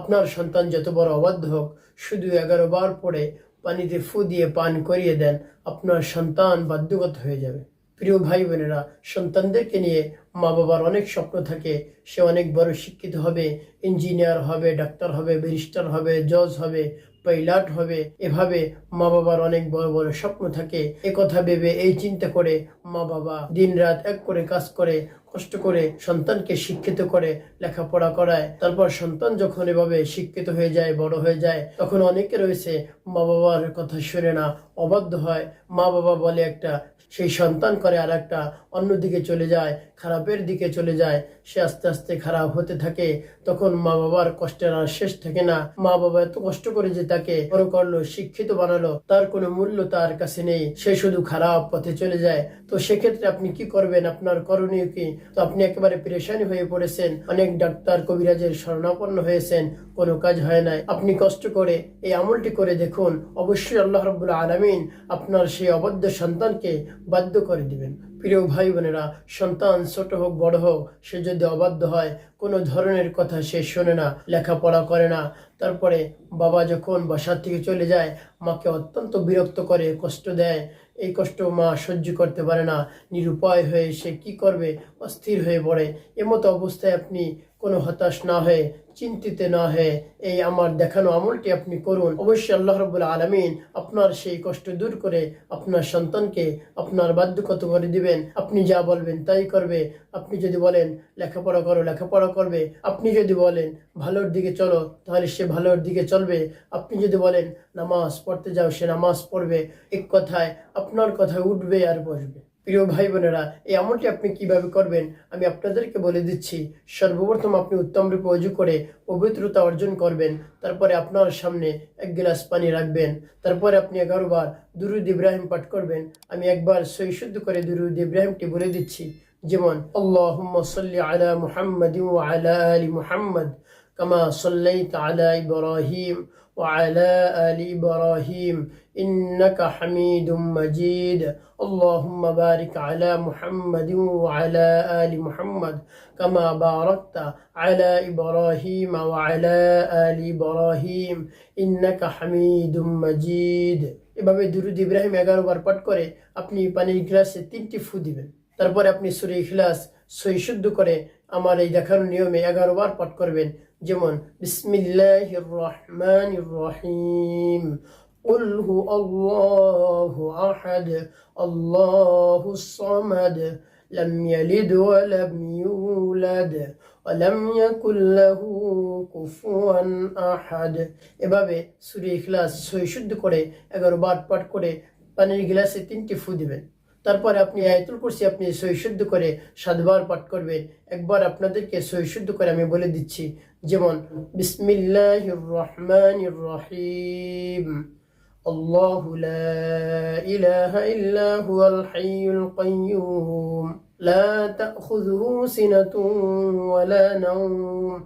আপনার সন্তান যত বড় অবাধ্য হোক, শুধু এগারো বার পরে পানিতে ফু দিয়ে পান করিয়ে দেন, আপনার সন্তান বাধ্যগত হয়ে যাবে। প্রিয় ভাই বোনেরা, সন্তানদেরকে নিয়ে মা বাবার অনেক স্বপ্ন থাকে। সে অনেক বড় শিক্ষিত হবে, ইঞ্জিনিয়ার হবে, ডাক্তার হবে, ব্যারিস্টার হবে, জজ হবে, পাইলট হবে। এভাবে মা বাবার অনেক বড় বড় স্বপ্ন থাকে। এ কথা ভেবে এই চিন্তা করে মা বাবা দিন রাত এক করে কাজ করে কষ্ট করে সন্তানকে শিক্ষিত করে, লেখাপড়া করায়, তারপর সন্তান যখন এভাবে শিক্ষিত হয়ে যায়, বড় হয়ে যায়, তখন অনেকে রয়েছে মা বাবার কথা শুনে না, অবাধ্য হয়। মা বাবা বলে একটা, সেই সন্তান করে আর একটা অন্যদিকে চলে যায়, খারাপের দিকে চলে যায়, সে আস্তে আস্তে খারাপ হতে থাকে, তখন মা বাবার কষ্টের আর শেষ থাকে না। মা বাবা এত কষ্ট করে যে তাকে বড় করল, শিক্ষিত বানালো, তার কোনো মূল্য তার কাছে নেই, সে শুধু খারাপ পথে চলে যায়। তো সেক্ষেত্রে আপনি কি করবেন? আপনার করণীয় কি? তো আপনি একেবারে পরেশানি হয়ে পড়েছেন। অনেক ডাক্তার কবিরাজের শরণাপন্ন হয়েছেন, কোনো কাজ হয় নাই। আপনি কষ্ট করে এই আমলটি করে দেখুন, অবশ্যই আল্লাহ রব্বুল আলমিন আপনার সেই অবদ্ধ সন্তানকে বাধ্য করে দিবেন। প্রিয় ভাই বোনেরা, সন্তান ছোট হোক, বড় হোক, সে যদি অবাধ্য হয় কোনো ধরনের কথা সে শোনে না, লেখাপড়া করে না। তারপরে বাবা যখন বাসার থেকে চলে যায়, মাকে অত্যন্ত বিরক্ত করে, কষ্ট দেয়। এই কষ্ট মা সহ্য করতে পারে না। নিরুপায় হয়ে সে কি করবে? অস্থির হয়ে পড়ে। এমতো অবস্থায় আপনি কোনো হতাশ না হয়ে, চিন্তিত না হয়ে এই আমার দেখানো আমলটি আপনি করুন। অবশ্যই আল্লাহ রবুল্লা আলমিন আপনার সেই কষ্ট দূর করে আপনার সন্তানকে আপনার বাধ্যকত করে দিবেন। আপনি যা বলবেন তাই করবে। আপনি যদি বলেন, লেখাপড়া করো, লেখাপড়া করবে। আপনি যদি বলেন, ভালোর দিকে চলো, তাহলে সে ভালোর দিকে চলবে। আপনি যদি বলেন, নামাজ পড়তে যাও, সে নামাজ পড়বে। এক কথায়, আপনার কথায় উঠবে আর বসবে। প্রিয় ভাই বোনেরা, এই আমলটি আপনি কীভাবে করবেন? আমি আপনাদেরকে বলে দিচ্ছি, সর্বপ্রথম আপনি উত্তম রূপে অজু করে পবিত্রতা অর্জন করবেন। তারপরে আপনার সামনে এক গ্লাস পানি রাখবেন। তারপরে আপনি এগারো বার দুরুদ ইব্রাহিম পাঠ করবেন। আমি একবার সই শুদ্ধ করে দুরুদ ইব্রাহিমটি বলে দিচ্ছি যেমন, আল্লাহুম্মা সাল্লি আলা মুহাম্মদ ওয়া আলা আলি মুহাম্মদ কামা সাল্লাইতা আলা ইব্রাহিম ওয়া আলা আলি ইব্রাহিম ইন্নাকা হামিদুম মাজিদ। আল্লাহুম্মা বারিক আলা মুহাম্মদ ওয়া আলা আলি মুহাম্মদ কামা বারাকতা আলা ইব্রাহিম ওয়া আলা আলি ইব্রাহিম ইন্নাকা হামিদুম মাজিদ। এভাবে দুরুদ ইব্রাহিম এগারো বার পাঠ করে আপনি পানির গ্লাসে তিনটি ফু দিবেন। তারপরে আপনি সুরে ইখলাস সই শুদ্ধ করে আমার এই দেখানোর নিয়মে এগারো বার পাঠ করবেন যেমন বিসমিল্লাহির রহমানির রহিম قل هو الله أحد الله الصمد لم يلد ولم يولد ولم يكن له কুফুয়া আহাদ এভাবে সূরা ইখলাস সই শুদ্ধ করে এগারো বার পাঠ করে পানির গ্লাসে তিনটি ফু দিবেন তারপরে আপনি আয়াতুল কুরসি আপনি সই শুদ্ধ করে সাতবার পাঠ করবেন একবার আপনাদেরকে সই শুদ্ধ করে আমি বলে দিচ্ছি যেমন বিসমিল্লাহির রহমানির রহিম الله لا إله إلا هو الحي القيوم لا تأخذه سنة ولا نوم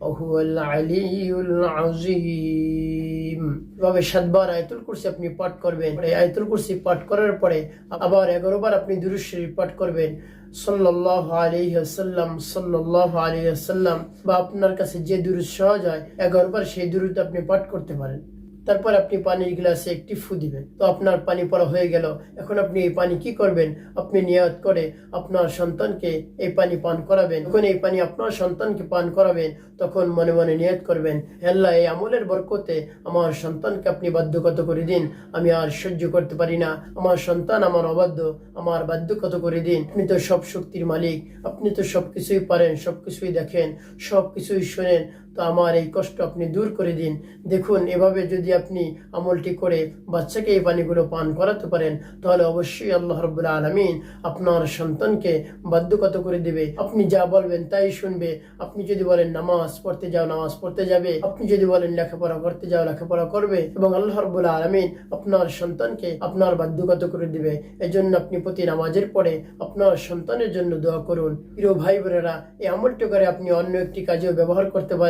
وهو العلي العظيم এভাবে সাতবার আয়তুল কুরসি আপনি পাঠ করবেন এই আয়তুল কুরসি পাঠ করার পরে আবার এগারো বার আপনি দুরুদ শরীফ পাঠ করবেন সাল্লাল্লাহু আলাইহি ওয়াসাল্লাম সাল্লাল্লাহু আলাইহি ওয়াসাল্লাম বা আপনার কাছে যে দুরুদ সহজ হয় এগারো বার সেই দুরুদ আপনি পাঠ করতে পারেন তারপর আপনি পানির গ্লাসে একটি ফু দিবেন। তো আপনার পানি পড়া হয়ে গেল। এখন আপনি এই পানি কি করবেন? আপনি নিয়ত করে আপনার সন্তানকে এই পানি পান করাবেন। যখন এই পানি আপনার সন্তানকে পান করাবেন, তখন মনে মনে নিয়ত করবেন আল্লাহ, এই আমলের বরকতে আমার সন্তানকে আপনি বাধ্যগত করে দিন। আমি আর সহ্য করতে পারি না। আমার সন্তান আমার অবাধ্য, আমার বাধ্যগত করে দিন। আপনি তো সব শক্তির মালিক। আপনি তো সব কিছুই পারেন সব কিছুই দেখেন সব কিছুই শোনেন। তো আমার এই কষ্ট আপনি দূর করে দিন। দেখুন, এভাবে যদি আপনি আমলটি করে বাচ্চাকে এই পানিগুলো পান করাতে পারেন, তাহলে অবশ্যই আল্লাহ রবুল্লা আলমিন আপনার সন্তানকে বাধ্যগত করে দেবে। আপনি যা বলবেন তাই শুনবে। আপনি যদি বলেন নামাজ পড়তে যাও, নামাজ পড়তে যাবে। আপনি যদি বলেন লেখাপড়া করতে যাও, লেখাপড়া করবে এবং আল্লাহ রবুল্লা আলমিন আপনার সন্তানকে আপনার বাধ্যগত করে দিবে। এজন্য আপনি প্রতি নামাজের পরে আপনার সন্তানের জন্য দোয়া করুন। প্রিয় ভাই বোনেরা এই আমলটি করে আপনি অন্য একটি কাজেও ব্যবহার করতে পারেন।